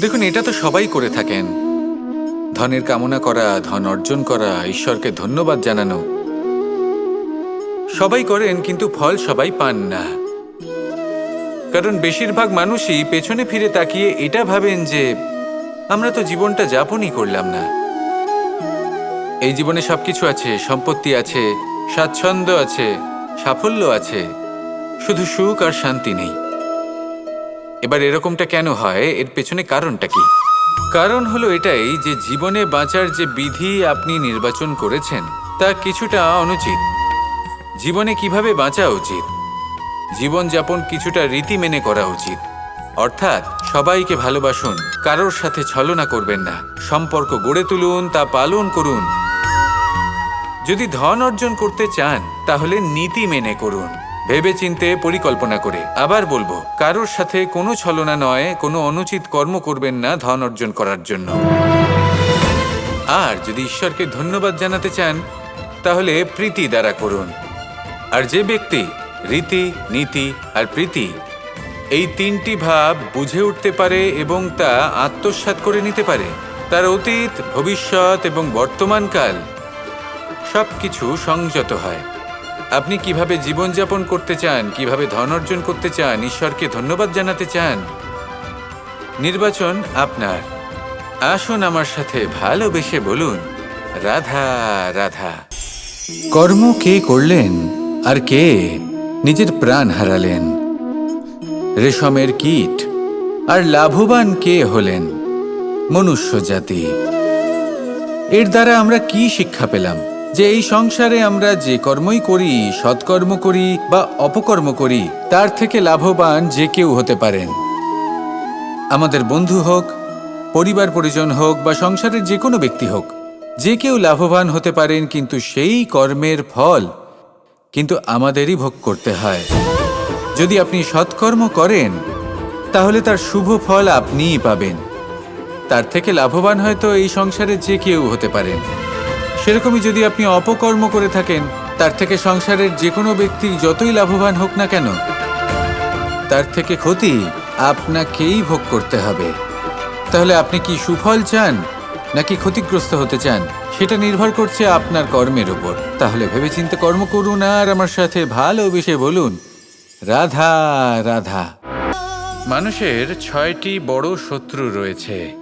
দেখুন, এটা তো সবাই করে থাকেন। ধনের কামনা করা, ধন অর্জন করা, ঈশ্বরকে ধন্যবাদ জানানো। সবাই করেন, কিন্তু ফল সবাই পান না। কারণ বেশিরভাগ মানুষই পেছনে ফিরে তাকিয়ে এটা ভাবেন যে, আমরা তো জীবনটা যাপনই করলাম না। এই জীবনে সবকিছু আছে, সম্পত্তি আছে, স্বাচ্ছন্দ্য আছে, সাফল্য আছে। শুধু সুখ আর শান্তি নেই। এবার এরকমটা কেন হয়? এর পেছনে কারণটা কি? কারণ হলো এটাই যে জীবনে বাঁচার যে বিধি আপনি নির্বাচন করেছেন, তা কিছুটা অনুচিত। জীবনে কীভাবে বাঁচা উচিত? জীবনযাপন কিছুটা রীতি মেনে করা উচিত। অর্থাৎ সবাইকে ভালোবাসুন, কারোর সাথে ছলনা করবেন না। সম্পর্ক গড়ে তুলুন, তা পালন করুন। যদি ধন অর্জন করতে চান, তাহলে নীতি মেনে করুন। ভেবেচিন্তে পরিকল্পনা করে। আবার বলব, কারোর সাথে কোনো ছলনা নয়, কোনো অনুচিত কর্ম করবেন না ধন অর্জন করার জন্য। আর যদি ঈশ্বরকে ধন্যবাদ জানাতে চান, তাহলে প্রীতি দ্বারা করুন। আর যে ব্যক্তি রীতি, নীতি আর প্রীতি, এই তিনটি ভাব বুঝে উঠতে পারে এবং তা আত্মসাৎ করে নিতে পারে, তার অতীত, ভবিষ্যৎ এবং বর্তমানকাল সব কিছু সংযত হয়। আপনি কীভাবে জীবনযাপন করতে চান, কীভাবে ধন অর্জন করতে চান, ঈশ্বরকে ধন্যবাদ জানাতে চান? নির্বাচন আপনার। আসুন আমার সাথে ভালোবেসে বলুন, রাধা রাধা। কর্ম কে করলেন আর কে নিজের প্রাণ হারালেন? রেশমের কীট আর লাভবান কে হলেন মনুষ্য জাতি? এর দ্বারা আমরা কি শিক্ষা পেলাম? যে এই সংসারে আমরা যে কর্মই করি, সৎকর্ম করি বা অপকর্ম করি, তার থেকে লাভবান যে কেউ হতে পারেন। আমাদের বন্ধু হোক, পরিবার পরিজন হোক বা সংসারের যে কোনো ব্যক্তি হোক, যে কেউ লাভবান হতে পারেন কিন্তু সেই কর্মের ফল কিন্তু আমাদেরই ভোগ করতে হয়। যদি আপনি সৎকর্ম করেন, তাহলে তার শুভ ফল আপনিই পাবেন। তার থেকে লাভবান হয়তো এই সংসারে যে কেউ হতে পারেন। সেরকমই যদি আপনি অপকর্ম করে থাকেন, তার থেকে সংসারের যে কোনো ব্যক্তি যতই লাভবান হোক না কেন, তার থেকে ক্ষতি আপনাকেই ভোগ করতে হবে। তাহলে আপনি কি সুফল চান, নাকি ক্ষতিগ্রস্ত হতে চান, সেটা নির্ভর করছে আপনার কর্মের উপর। তাহলে ভেবেচিন্তে কর্ম করুন আর আমার সাথে ভালো ভালোবেসে বলুন, রাধা রাধা। মানুষের ছয়টি বড় শত্রু রয়েছে।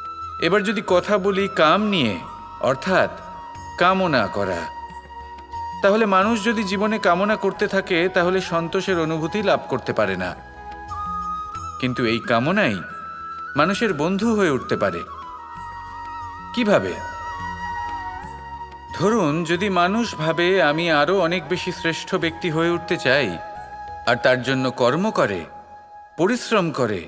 এবার যদি কথা বলি কাম নিয়ে, অর্থাৎ কামনা করা, তাহলে মানুষ যদি জীবনে কামনা করতে থাকে, তাহলে সন্তোষের অনুভূতি লাভ করতে পারে না। কিন্তু এই কামনাই মানুষের বন্ধু হয়ে উঠতে পারে। কীভাবে? ধরুন, যদি মানুষ ভাবে আমি আরও অনেক বেশি শ্রেষ্ঠ ব্যক্তি হয়ে উঠতে চাই, আর তার জন্য কর্ম করে, পরিশ্রম করে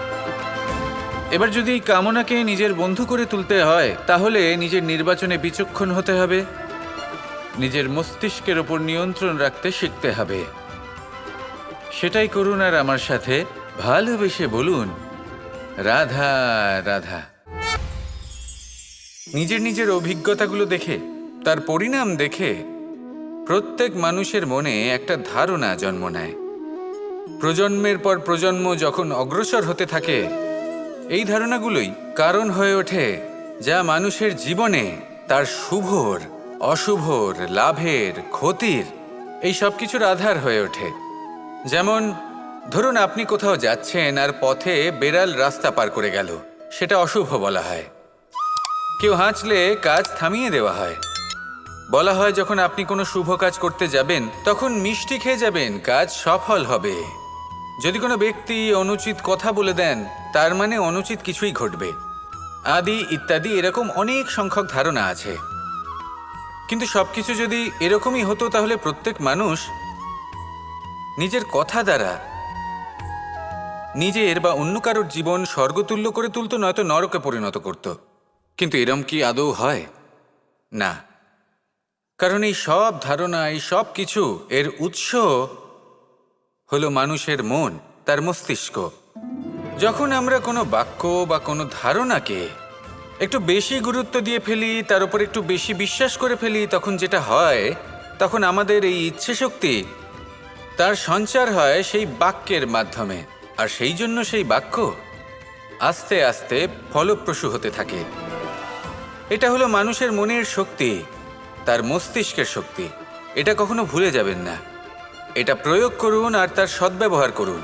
এবার যদি এই কামনাকে নিজের বন্ধু করে তুলতে হয়, তাহলে নিজের নির্বাচনে বিচক্ষণ হতে হবে। নিজের মস্তিষ্কের ওপর নিয়ন্ত্রণ রাখতে শিখতে হবে। সেটাই করুন আর আমার সাথে ভালোবেসে বলুন, রাধা রাধা। নিজের নিজের অভিজ্ঞতাগুলো দেখে, তার পরিণাম দেখে, প্রত্যেক মানুষের মনে একটা ধারণা জন্ম নেয়। প্রজন্মের পর প্রজন্ম যখন অগ্রসর হতে থাকে এই ধারণাগুলোই কারণ হয়ে ওঠে যা মানুষের জীবনে তার শুভর, অশুভর, লাভের, ক্ষতির এই সব কিছুর আধার হয়ে ওঠে। যেমন, ধরুন আপনি কোথাও যাচ্ছেন আর পথে বেড়াল রাস্তা পার করে গেল, সেটা অশুভ বলা হয়। কেউ হাঁচলে কাজ থামিয়ে দেওয়া হয়। বলা হয় যখন আপনি কোনো শুভ কাজ করতে যাবেন, তখন মিষ্টি খেয়ে যাবেন, কাজ সফল হবে। যদি কোনো ব্যক্তি অনুচিত কথা বলে দেন, তার মানে অনুচিত কিছুই ঘটবে। আদি ইত্যাদি এরকম অনেক সংখ্যক ধারণা আছে। কিন্তু সব কিছু যদি এরকমই হতো তাহলে প্রত্যেক মানুষ নিজের কথা দ্বারা নিজের বা অন্য কারোর জীবন স্বর্গতুল্য করে তুলতো, নয়তো নরকে পরিণত করত। কিন্তু এরম কি আদৌ হয়? না। কারণ এই সব ধারণা, এই সব কিছু এর উৎস হলো মানুষের মন, তার মস্তিষ্ক। যখন আমরা কোনো বাক্য বা কোনো ধারণাকে একটু বেশি গুরুত্ব দিয়ে ফেলি, তার উপর একটু বেশি বিশ্বাস করে ফেলি, তখন যেটা হয়, তখন আমাদের এই ইচ্ছে শক্তি তার সঞ্চার হয় সেই বাক্যের মাধ্যমে। আর সেই জন্য সেই বাক্য আস্তে আস্তে ফলপ্রসূ হতে থাকে। এটা হলো মানুষের মনের শক্তি, তার মস্তিষ্কের শক্তি। এটা কখনো ভুলে যাবেন না। এটা প্রয়োগ করুন আর তার সদ্ব্যবহার করুন।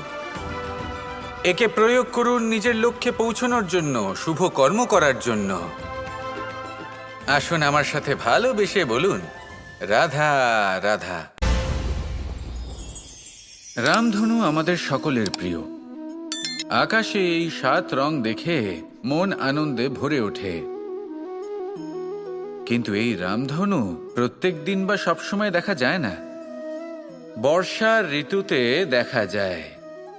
একে প্রয়োগ করুন নিজের লক্ষ্যে পৌঁছানোর জন্য, শুভ কর্ম করার জন্য। আসুন আমার সাথে ভালোবেসে বলুন, রাধা রাধা। রামধনু আমাদের সকলের প্রিয়। আকাশে এই সাত রং দেখে মন আনন্দে ভরে ওঠে। কিন্তু এই রামধনু প্রত্যেক দিন বা সবসময় দেখা যায় না। বর্ষার ঋতুতে দেখা যায়।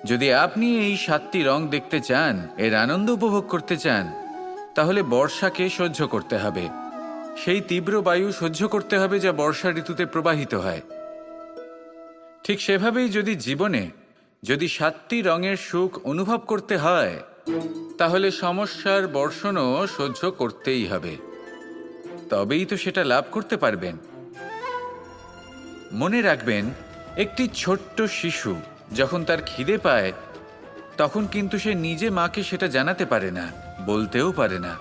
যদি আপনি এই সাতটি রং দেখতে চান, এর আনন্দ উপভোগ করতে চান, তাহলে বর্ষাকে সহ্য করতে হবে। সেই তীব্র বায়ু সহ্য করতে হবে যা বর্ষা ঋতুতে প্রবাহিত হয়। ঠিক সেভাবেই যদি জীবনে যদি সাতটি রঙের সুখ অনুভব করতে হয়, তাহলে সমস্যার বর্ষণও সহ্য করতেই হবে। তবেই তো সেটা লাভ করতে পারবেন। মনে রাখবেন একটি ছোট্ট শিশু যখন তার খিদে পায়, তখন কিন্তু সে নিজে মাকে সেটা জানাতে পারে না, বলতেও পারে না।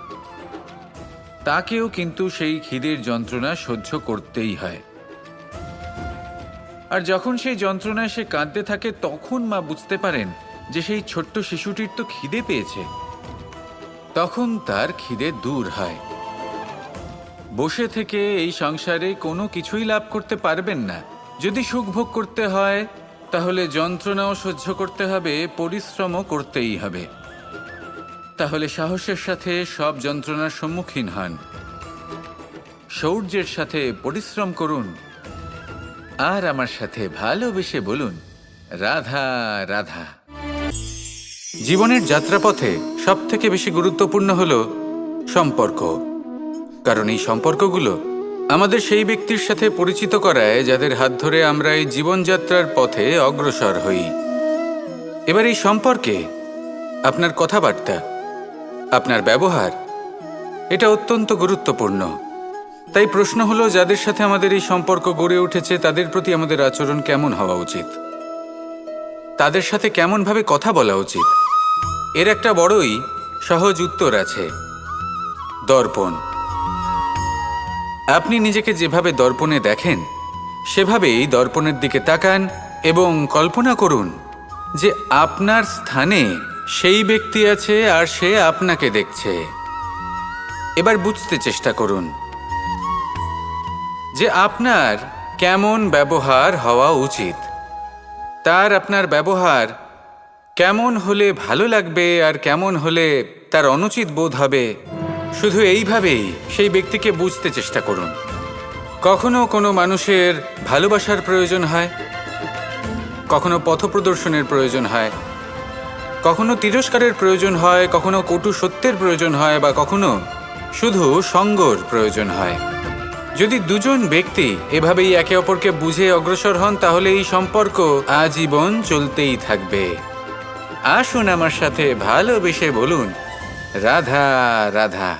তাকেও কিন্তু সেই খিদের যন্ত্রণা সহ্য করতেই হয়। আর যখন সেই যন্ত্রণায় সে কাঁদতে থাকে, তখন মা বুঝতে পারেন যে সেই ছোট্ট শিশুটির তো খিদে পেয়েছে। তখন তার খিদে দূর হয়। বসে থেকে এই সংসারে কোনো কিছুই লাভ করতে পারবেন না। যদি সুখ ভোগ করতে হয়, তাহলে যন্ত্রণাও সহ্য করতে হবে, পরিশ্রমও করতেই হবে। তাহলে সাহসের সাথে সব যন্ত্রণার সম্মুখীন হন। শৌর্যের সাথে পরিশ্রম করুন। আর আমার সাথে ভালোবেসে বলুন, রাধা রাধা। জীবনের যাত্রাপথে সব থেকে বেশি গুরুত্বপূর্ণ হল সম্পর্ক। কারণ এই সম্পর্কগুলো আমাদের সেই ব্যক্তির সাথে পরিচিত করায় যাদের হাত ধরে আমরা এই জীবনযাত্রার পথে অগ্রসর হই। এবার এই সম্পর্কে আপনার কথাবার্তা, আপনার ব্যবহার, এটা অত্যন্ত গুরুত্বপূর্ণ। তাই প্রশ্ন হলো, যাদের সাথে আমাদের এই সম্পর্ক গড়ে উঠেছে, তাদের প্রতি আমাদের আচরণ কেমন হওয়া উচিত? তাদের সাথে কেমনভাবে কথা বলা উচিত? এর একটা বড়ই সহজ উত্তর আছে, দর্পণ। আপনি নিজেকে যেভাবে দর্পণে দেখেন, সেভাবেই দর্পণের দিকে তাকান এবং কল্পনা করুন যে আপনার স্থানে সেই ব্যক্তি আছে আর সে আপনাকে দেখছে। এবার বুঝতে চেষ্টা করুন যে আপনার কেমন ব্যবহার হওয়া উচিত। তার আপনার ব্যবহার কেমন হলে ভালো লাগবে আর কেমন হলে তার অনুচিত বোধ হবে। শুধু এইভাবেই সেই ব্যক্তিকে বুঝতে চেষ্টা করুন। কখনো কোনো মানুষের ভালোবাসার প্রয়োজন হয়? কখনো পথপ্রদর্শনের প্রয়োজন হয়? কখনো তিরস্কারের প্রয়োজন হয়? কখনো কটু সত্যের প্রয়োজন হয়? বা কখনো শুধু সঙ্গর প্রয়োজন হয়? যদি দুজন ব্যক্তি এভাবেই একে অপরকে বুঝে অগ্রসর হন, তাহলে এই সম্পর্ক আজীবন চলতেই থাকবে। আসুন আমার সাথে ভালোবেসে বলুন রাধা রাধা